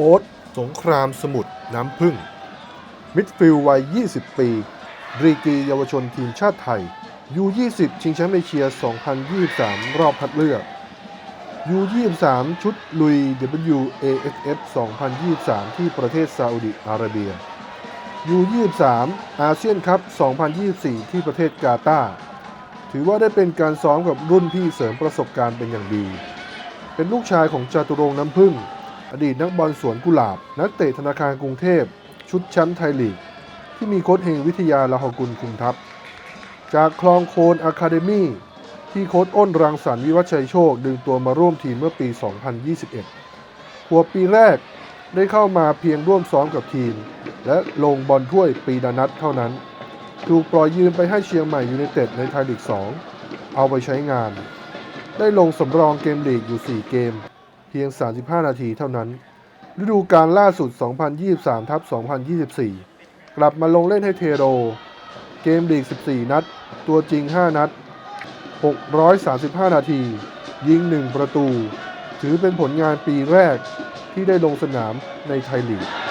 ค้ชสงครามสมุทรน้ำพึ่ง มิดฟิลด์วัย 20 ปีดีกรีเยาวชนทีมชาติไทย U20 ชิงแชมป์เอเชีย 2023 รอบคัดเลือก U23 ชุดลุย WAFF 2023 ที่ประเทศซาอุดิอาระเบีย U23 อาเซียนคัพ 2024 ที่ประเทศกาตาร์ถือว่าได้เป็นการซ้อมกับรุ่นพี่เสริมประสบการณ์เป็นอย่างดี เป็นลูกชายของจาตุรงค์น้ำพึ่ง อดีตนักบอลสวนกุหลาบ นักเตะธนาคารกรุงเทพ ชุดแชมป์ไทยลีก ที่มีโค้ชเฮงวิทยาลาหกุลคุมทัพ จากคลองโคนอะคาเดมี่ที่โค้ชอ้นรังสรรค์วิวัฒชัยโชค ดึงตัวมาร่วมทีมเมื่อปี 2021 หัวปีแรกได้เข้ามาเพียงร่วมซ้อมกับทีม และลงบอลถ้วยปีดานัทเท่านั้น ถูกปล่อยยืมไปให้เชียงใหม่ยูไนเต็ดในไทยลีก 2 เอาไปใช้งาน ได้ลงสำรองเกมลีกอยู่ 4 เกม เพียง 35 นาทีเท่านั้น ฤดูกาลล่าสุด 2023ทับ2024 กลับมาลงเล่นให้เทโร เกมลีก 14 นัด ตัวจริง 5 นัด 635 นาที ยิง 1 ประตู ถือเป็นผลงานปีแรกที่ได้ลงสนามในไทยลีก